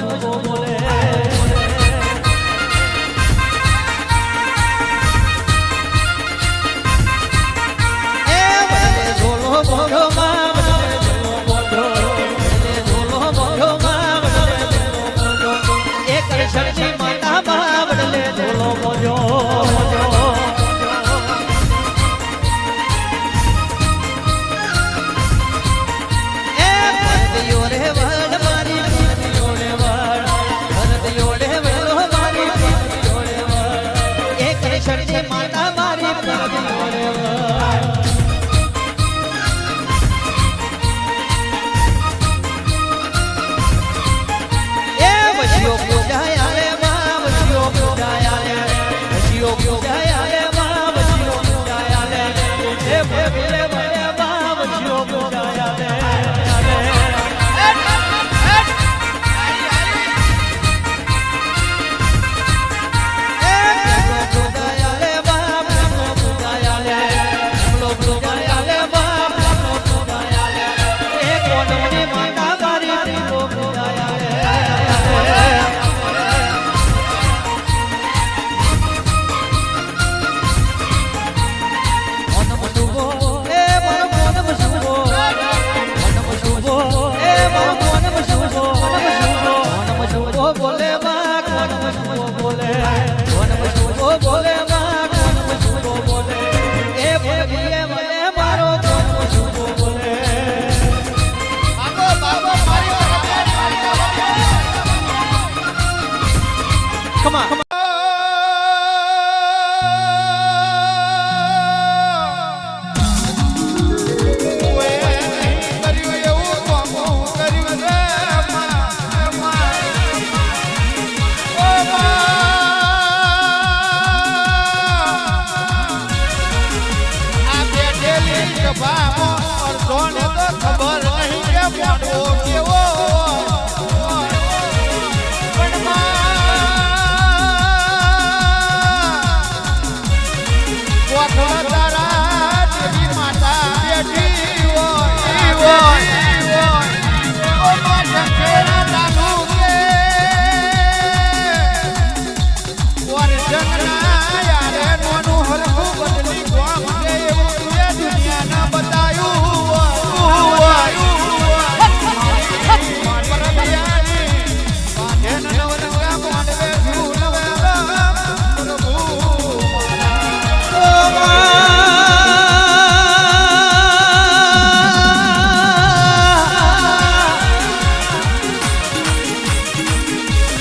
走走走 એ વશિયો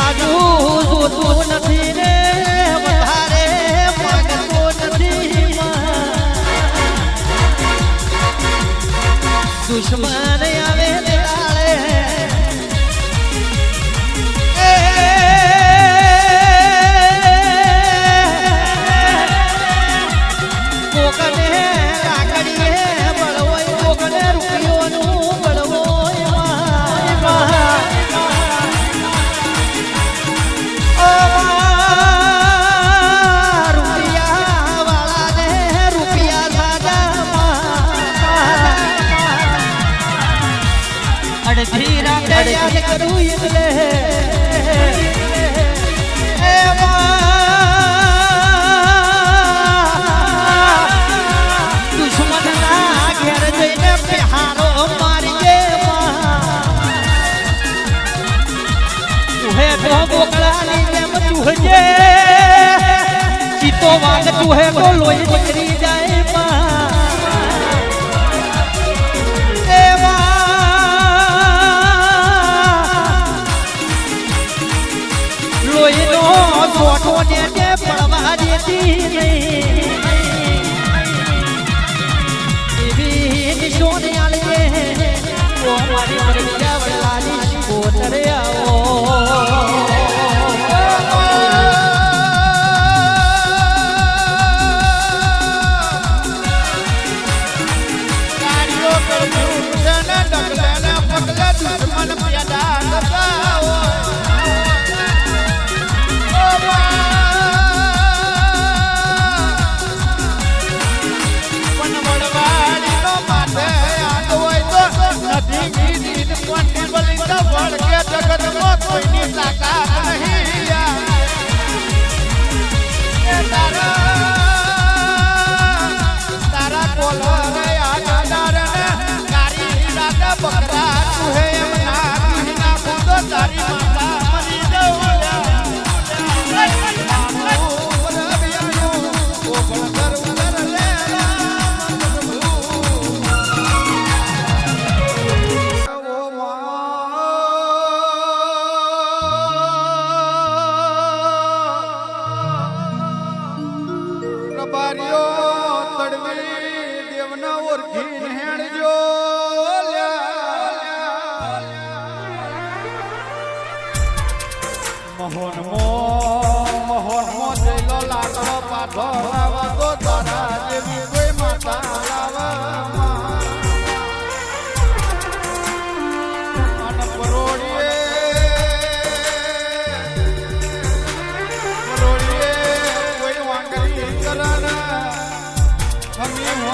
લાડુ જોતું નથી રે વધારે માગતો દુશ્મન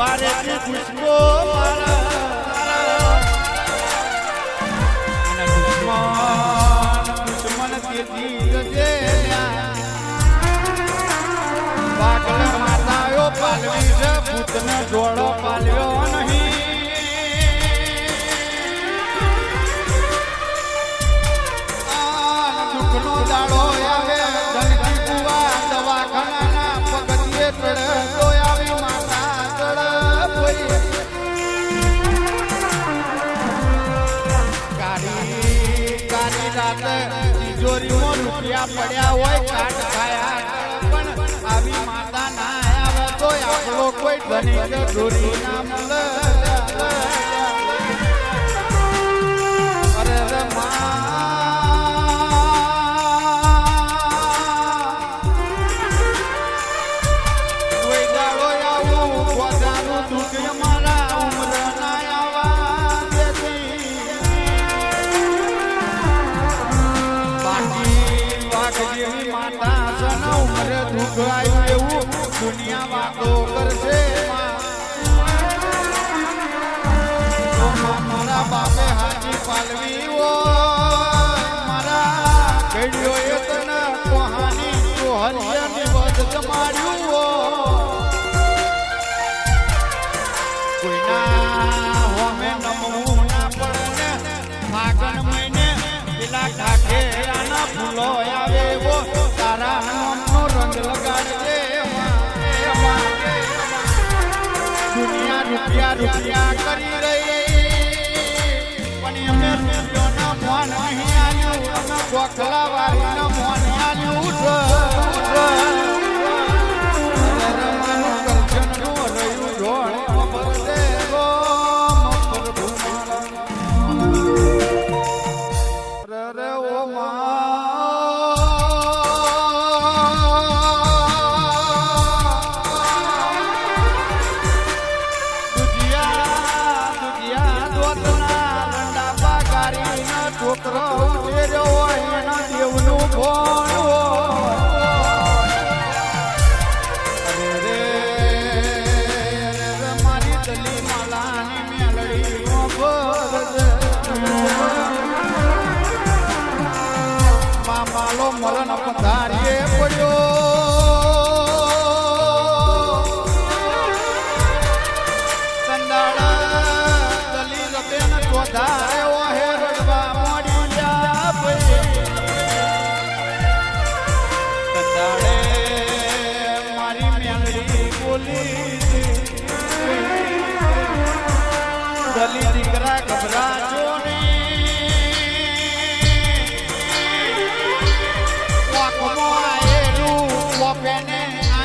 વારે ખુશ્બો દુશ્મન તેથી જજે પાગલ માતાયો પાલવી છે ભૂતને જોડો પાલ્યો. કોઈ ધની ધૂરી નામ લે કમાડ્યું કોઈના હોમે નમવું ના પડે ફાગણ મહિને પેલા કાઠેરાના ફૂલો કરી રહી. પણ એમને રૂપિયાના આવ્યું અમે આવ્યું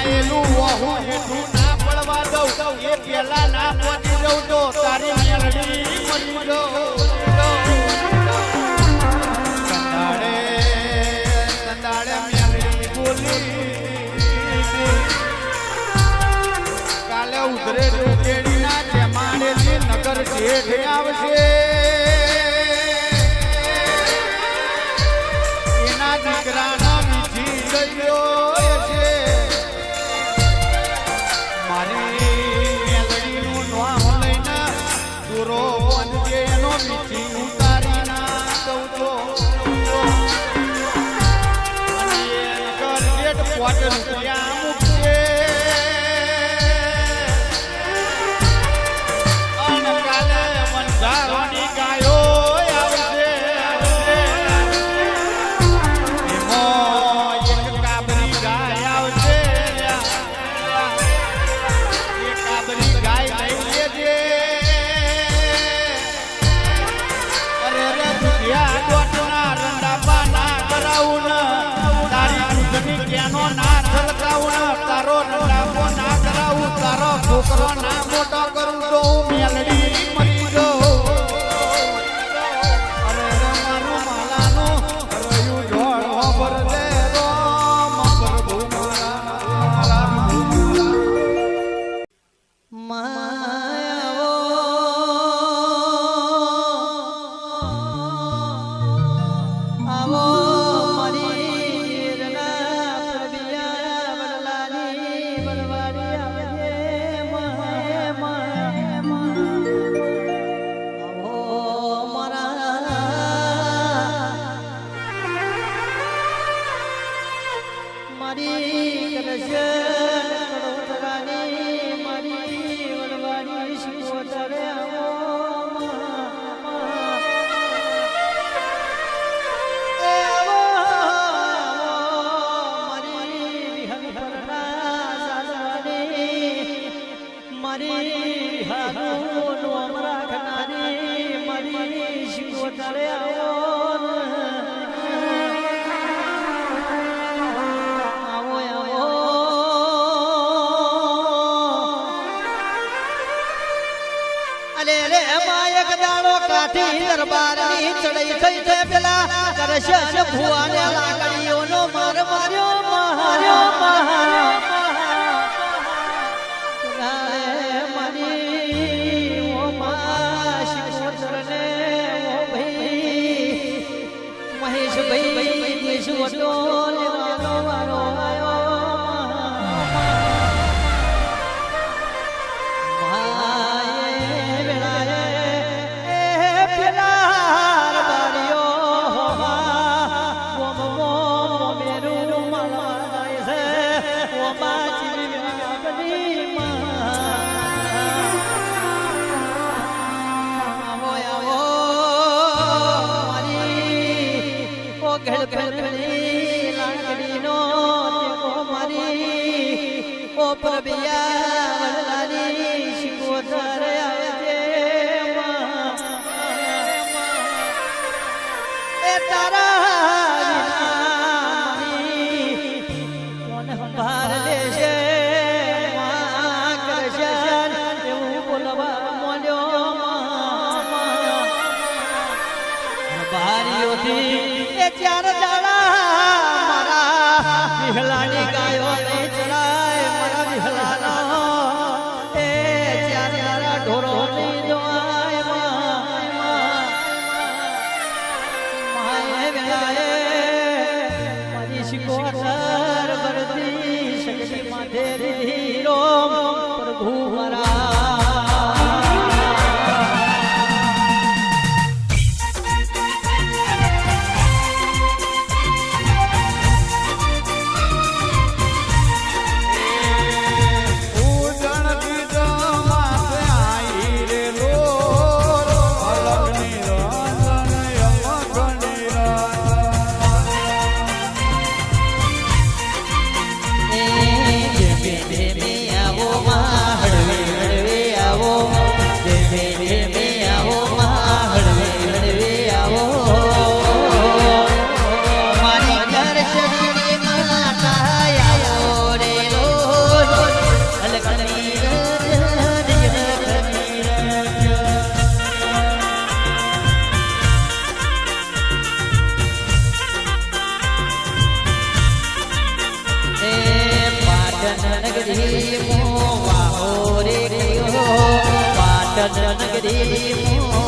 બનાયેલું વહું જેઠું ના પડવા દઉં એ પેલા ના પહોંચી દઉં કાલે ઉધરે નગર જે આવશે. quarters to મારી હારું નોમ રાખનારી મારી શિવો તારે આવો આવો આવો કાઠી દરબારની ચડઈ થઈ છે પેલા. કરશે ભુવાને લાકડીઓનો માર માર્યો માર્યો માર્યો. Lord. Hallelujah. નગરી